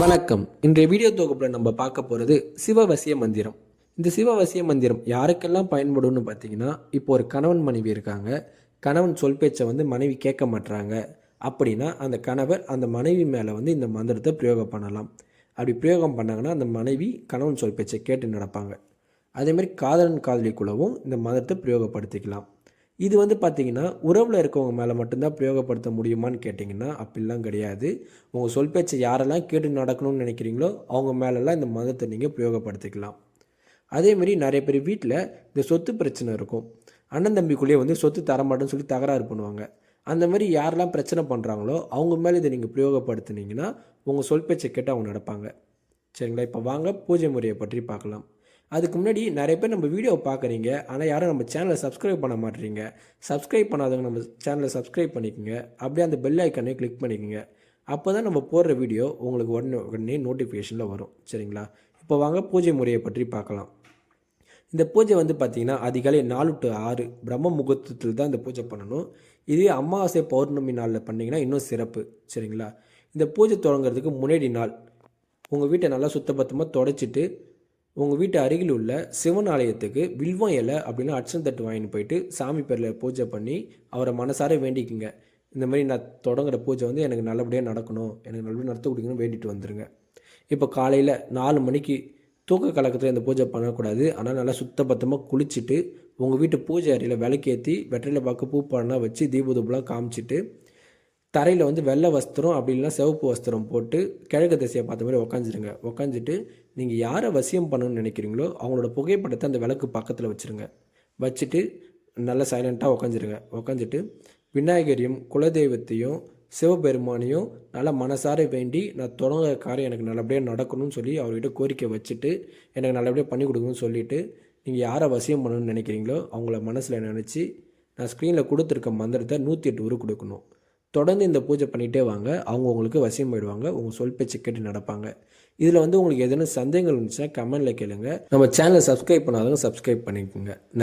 வணக்கம். இன்றைய வீடியோ தொகுப்பில் நம்ம பார்க்க போகிறது சிவவசிய மந்திரம். இந்த சிவவசிய மந்திரம் யாருக்கெல்லாம் பயன்படும்னு பார்த்தீங்கன்னா இப்போ ஒரு கணவன் மனைவி இருக்காங்க. கணவன் சொல் பேச்சை வந்து மனைவி கேட்க மாட்டுறாங்க அப்படின்னா அந்த கணவர் அந்த மனைவி மேலே வந்து இந்த மந்திரத்தை பிரயோகம் பண்ணலாம். அப்படி பிரயோகம் பண்ணாங்கன்னா அந்த மனைவி கணவன் சொல் பேச்சை கேட்டு நடப்பாங்க. அதேமாதிரி காதலன் காதலிக்குள்ளவும் இந்த மந்திரத்தை பிரயோகப்படுத்திக்கலாம். இது வந்து பார்த்திங்கன்னா உறவில் இருக்கவங்க மேலே மட்டும்தான் பிரயோகப்படுத்த முடியுமான்னு கேட்டிங்கன்னா அப்படிலாம் கிடையாது. உங்கள் சொல் பேச்சை யாரெல்லாம் கேட்டு நடக்கணும்னு நினைக்கிறீங்களோ அவங்க மேலெல்லாம் இந்த மதத்தை நீங்கள் பிரயோகப்படுத்திக்கலாம். அதேமாரி நிறைய பேர் வீட்டில் இந்த சொத்து பிரச்சனை இருக்கும். அண்ணன் தம்பிக்குள்ளேயே வந்து சொத்து தரமாட்டேன்னு சொல்லி தகராறு பண்ணுவாங்க. அந்த மாதிரி யாரெல்லாம் பிரச்சனை பண்ணுறாங்களோ அவங்க மேலே இதை நீங்கள் பிரயோகப்படுத்துனீங்கன்னா உங்கள் சொல் பேச்சை கேட்டு அவங்க நடப்பாங்க. சரிங்களா? இப்போ வாங்க பூஜை முறையை பற்றி பார்க்கலாம். அதுக்கு முன்னாடி நிறைய பேர் நம்ம வீடியோவை பார்க்குறீங்க. ஆனால் யாரும் நம்ம சேனலை சப்ஸ்கிரைப் பண்ண மாட்டேறீங்க. சப்ஸ்கிரைப் பண்ணாதவங்க நம்ம சேனலை சப்ஸ்கிரைப் பண்ணிக்கோங்க. அப்படியே அந்த பெல் ஐக்கனை கிளிக் பண்ணிக்கோங்க. அப்போ தான் நம்ம போடுற வீடியோ உங்களுக்கு உடனே உடனே நோட்டிஃபிகேஷனில் வரும். சரிங்களா? இப்போ வாங்க பூஜை முறையை பற்றி பார்க்கலாம். இந்த பூஜை வந்து பார்த்திங்கன்னா அதிகாலை நாலு டு ஆறு பிரம்ம முகூர்த்தத்தில் தான் இந்த பூஜை பண்ணணும். இதே அமாவாசை பௌர்ணமி நாளில் பண்ணிங்கன்னா இன்னும் சிறப்பு. சரிங்களா? இந்த பூஜை தொடங்குறதுக்கு முன்னாடி நாள். உங்கள் வீட்டை நல்லா சுத்தபத்தமாக தொடச்சிட்டு உங்கள் வீட்டு அருகில் உள்ள சிவன் ஆலயத்துக்கு வில்வம் இலை அப்படின்னு அச்சன் தட்டு வாங்கிட்டு போயிட்டு சாமி பேரில் பூஜை பண்ணி அவரை மனசார வேண்டிக்குங்க. இந்த மாதிரி நான் தொடங்குற பூஜை வந்து எனக்கு நல்லபடியாக நடக்கணும். எனக்கு நல்லபடியாக நடத்த கொடுக்கணும்னு வேண்டிட்டு வந்துடுங்க இப்போ காலையில் நாலு மணிக்கு தூக்க கலக்கத்தில் இந்த பூஜை பண்ணக்கூடாது. ஆனால் நல்லா சுத்தபத்தமாக குளிச்சுட்டு உங்கள் வீட்டு பூஜை அறையில் விளக்கேற்றி வெற்றிலை பார்க்க பூ வச்சு தீபதூபலாம் காமிச்சிட்டு தரையில் வந்து வெள்ளை வஸ்திரம் அப்படி இல்லைனா சிவப்பு வஸ்திரம் போட்டு கிழக்கு திசையை பார்த்த மாதிரி உக்காந்துருங்க. உக்காந்துட்டு நீங்கள் யாரை வசியம் பண்ணணும்னு நினைக்கிறீங்களோ அவங்களோட புகைப்படத்தை அந்த விளக்கு பக்கத்தில் வச்சுருங்க. வச்சுட்டு நல்லா சைலண்ட்டாக உக்காந்துருங்க. உக்காந்துட்டு விநாயகரையும் குலதெய்வத்தையும் சிவபெருமானையும் நல்லா மனசார வேண்டி நான் தொடங்குற காரியம் எனக்கு நல்லபடியாக நடக்கணும்னு சொல்லி அவர்கிட்ட கோரிக்கை வச்சுட்டு எனக்கு நல்லபடியாக பண்ணி கொடுக்கணும்னு சொல்லிவிட்டு நீங்கள் யாரை வசியம் பண்ணணும்னு நினைக்கிறீங்களோ அவங்கள மனசில் நினச்சி நான் ஸ்க்ரீனில் கொடுத்துருக்க மந்திரத்தை நூற்றி எட்டு உரு கொடுக்கணும். தொடர்ந்து இந்த பூஜை பண்ணிகிட்டே வாங்க. அவங்க உங்களுக்கு வசியம் போயிடுவாங்க. உங்கள் சொல் பேச்சு கேட்டு நடப்பாங்க. இதில் வந்து உங்களுக்கு எதனா சந்தேகங்கள் இருந்துச்சுன்னா கமெண்ட்டில் கேளுங்க. நம்ம சேனலை சப்ஸ்கிரைப் பண்ணாதவங்க சப்ஸ்கிரைப் பண்ணிக்கோங்க.